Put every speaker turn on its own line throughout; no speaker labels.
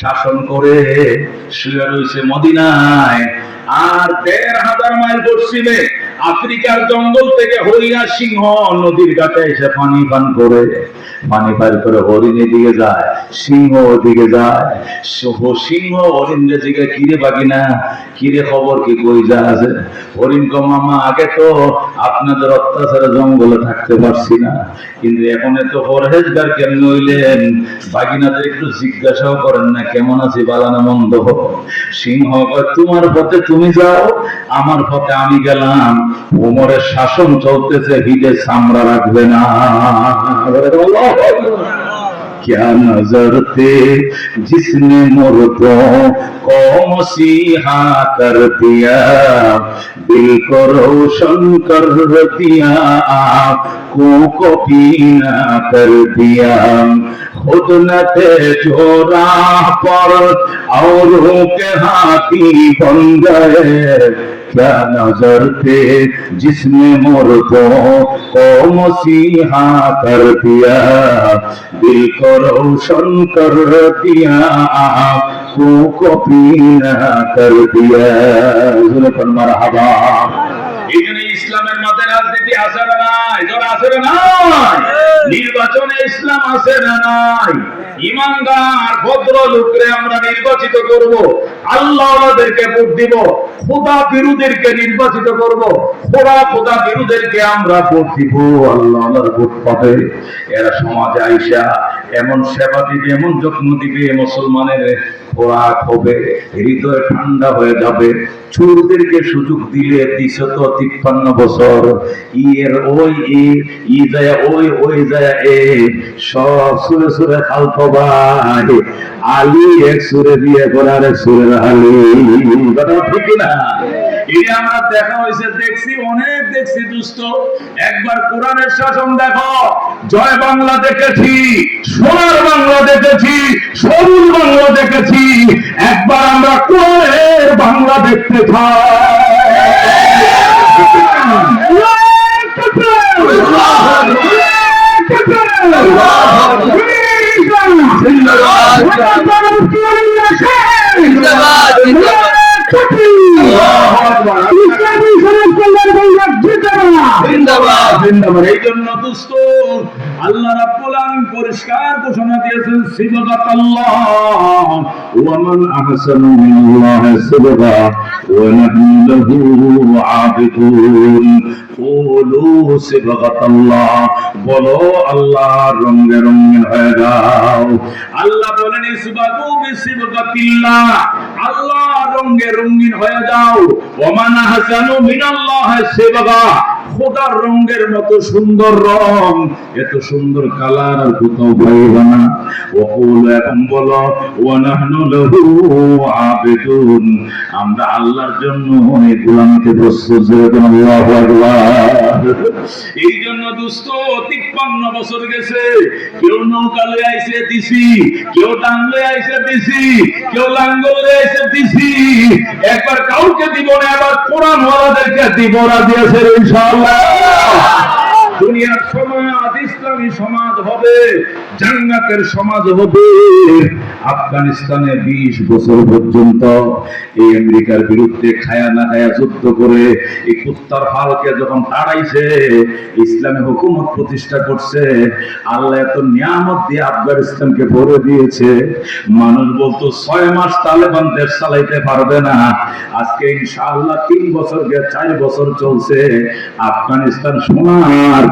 শাসন করে শুয়ে রয়েছে মদিনায়। আর দেড় হাজার মাইল পশ্চিমে আফ্রিকার জঙ্গল থেকে হরিণা সিংহ নদীর ঘাটে এসে পানি পান করে। পানি পান করে হরিণের দিকে যায়, সিংহ দিকে যায়। সহ- হরিণের দিকে কিরে বাকি না, কিরে খবর কি কই যা আছে? হরিণ কো মামা, আগে তো আপনাদের অত্যাচারে জঙ্গলে থাকতে পারছি না। কিন্তু এখন এত পরহেজগার কেমন হইলেন? বাগিনাদের একটু জিজ্ঞাসাও করেন না, কেমন আছি বালানা মন্দ? সিংহ তোমার পথে তুমি যাও, আমার পথে আমি গেলাম। উমরের শাসন চলতেছে হিটে সামরা রাখবে না क्या नजर थे जिसने मुर्दों को मसीहा कर दिया दिल को रोशन कर दिया आंखों को पीना कर दिया खुद न थे जो राह पर औरों के हाथी बन गए क्या नजर थे जिसने मुर्दों को मसीहा कर दिया दिल को रोशन कर दिया आंखों को पीना कर दिया जुल्फन मरहबा এই জন্য ইসলামের মধ্যে রাজনীতি আছে না নাই যারা আছে না নাই নির্বাচনে ইসলাম আছে না নাই ইমানদার ভদ্র লোকরে আমরা নির্বাচিত করব আল্লাহদেরকে ভোট দিব, খোদা বিরোধীদেরকে নির্বাচিত করব, খোদা খোদা বিরোধীদেরকে আমরা ভোট দিব আল্লাহর ভোট পাবে। এরা সমাজে আইসা এমন সেবা দিবে, এমন যত্ন দিবে, মুসলমানের হবে, হৃদয় ঠান্ডা হয়ে যাবে। সুযোগ দিলে তিপ্পান্ন বছর। ইয়ের ওই ই ই যায় ওই ওই যায় এ। সব সুরে সুরে ভাই আলী এক সুরে বিয়ে করে আর এক সুরে আলী। কথা ঠিক না এই আমরা দেখা হয়েছে দেখছি অনেক দেখছি দুষ্ট একবার কোরআনের শাসন দেখো। জয় বাংলা দেখেছি সোনার বাংলা দেখেছি সবুজ বাংলা দেখেছি। একবার আমরা কোরআনের বাংলা দেখতে কোটি ইসলামী সমাজ কল্যাণ পরিষদ জিন্দাবাদ আল্লাহ রাব্বুল আলামিন পরিষ্কার ঘোষণা দিয়েছেন সিবগাত আল্লাহ ওয়া আহসানু মিনাল্লাহি সিবগা, ওয়া নাহনু লাহু আবিদুন। কুলু সিবগাত বলো আল্লাহ রঙে রঙিন হয়ে যাও। আল্লাহ বলেন ইসবাতু বিসিবগাতিল্লাহ, আল্লাহ রঙে রঙিন হয়ে যাও। ওয়া মান মিনাল্লাহি সিবগা খোদার রঙের মতো সুন্দর রং। এত সুন্দর কালার আর কোথাও পাইবে না। ওকুল এখন বলো, ওয়ানাহনু লাহু আবিদুন। আমরা আল্লাহর জন্য এই গোলামকে প্রস্তুত যেরকম আল্লাহু এই জন্য দুস্থ তিপ্পান্ন বছর গেছে। কেউ নৌকা লয়ে আইছে দিছি, কেউ ডান লয়ে আইছে দিছি, কেউ লাঙ্গল লয়ে আইছে দিছি। একবার কাউকে দিব না, আবার কোরআন ওয়ালাদেরকে দিব না দিয়েছে ইনশাআল্লাহ। não. দুনিয়ার সমাজ ইসলামী সমাজ হবে, জান্নাতের সমাজ হবে। আফগানিস্তানে বিশ বছর পর্যন্ত এই আমেরিকার বিরুদ্ধে খায়া না খায়া যুদ্ধ করে এই কুত্তার ফালকে যখন তাড়াইছে, ইসলামী হুকুমত প্রতিষ্ঠা করছে, আল্লাহ এত নিয়ামত দিয়ে আফগানিস্তানকে ভরে দিয়েছে। মানুষ বলতো, ছয় মাস তালেবান দেশ চালাইতে পারবে না। আজকে ইনশাআল্লাহ তিন বছর গে- চার বছর চলছে। আফগানিস্তান সোনার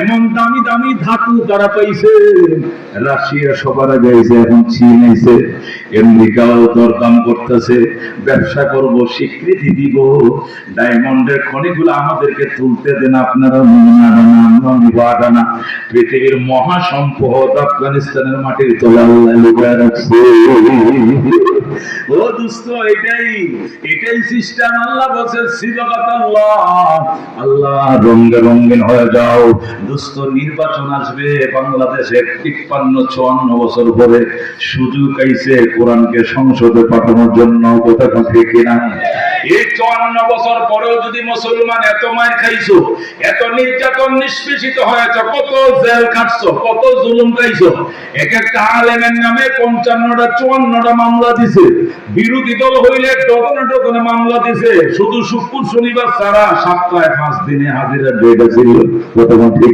এমন দামি দামি ধাতু তারা পাইছে। রাশিয়া সবার আগে এখন চীন আইছে, আমেরিকাও দরদাম করতেছে, ব্যবসা করব, স্বীকৃতি দিব। ডায়মন্ডের খনিগুলো আমাদেরকে তুলতে দেন আপনারা পৃথিবীর মহা সম্পদ আফগানিস্তানের মাটির তলা লুকায় রাখছে। ও দুস্থ এটাই এটাই সিস্টেম, আল্লাহ বলছে আল্লাহ আল্লাহ রঙ্গে রঙ্গিন হয়ে যাও। দুস্থ নির্বাচন আসবে বাংলাদেশে তিপ্পান্ন, চুয়ান্ন বছর পরে সুযোগ আইছে কোরআনকে সংসদে পাঠানোর জন্য, কোথা ঠিক কিনা? এই চুয়ান্ন বছর পরেও যদি মুসলমান এত মার খাইছো, এত নির্যাতন নিষ্পেষিত হয়েছ, কত জেল খাটছো, কত জুলুম খাইছো এক একটা আলেমের নামে পঞ্চান্নটা, চুয়ান্নটা মামলা দিছে। বিরোধী দল হইলে ডজনে ডজনে মামলা দিছে। শুধু শুক্র, শনিবার ছাড়া সপ্তাহে পাঁচ দিনে হাজিরা ডেট ছিল প্রথম ঠিক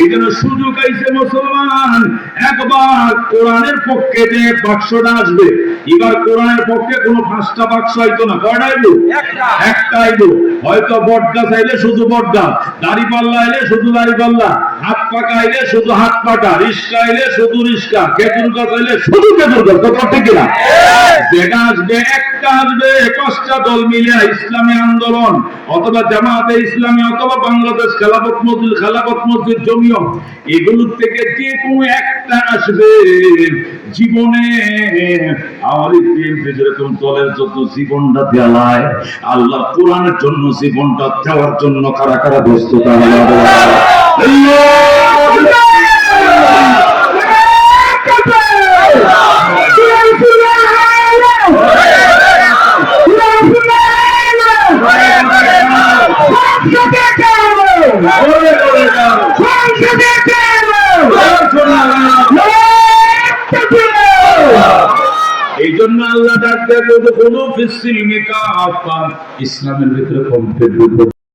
এই জন্য সুযোগ আইছে মুসলমান। একবার কোরআনের পক্ষে যে বাক্সটা আসবে এবার কোরআনের পক্ষে কোনো পাঁচটা বাক্স হয়তো না। কয়টা আইলো একটা। আইলো হয়তো চাইলে শুধু দাড়ি পাল্লা আইলে শুধু দাড়ি পাল্লা হাত পাকা আইলে শুধু হাত পাকা রিস্কা আইলে শুধু রিস্কা কেতুর গাছ আইলে শুধু কেতুর গাছ কথা ঠিক কিনা? যেটা আসবে একটা আসবে। পাঁচটা দল মিলে ইসলামী আন্দোলন অথবা জামাতে ইসলামী অথবা বাংলাদেশ খেলাফত মসজিদ খেলাফত মসজিদ জমিও এগুলোর থেকে যে কোনো একটা আসবে। জীবনে আমাদের বিএনপি যেরকম দলের যত জীবনটা দেলায় আল্লাহ কোরআনের জন্য, জীবনটা দেওয়ার জন্য কারা কারা প্রস্তুত এই ইসলামের ভিতরে কমতে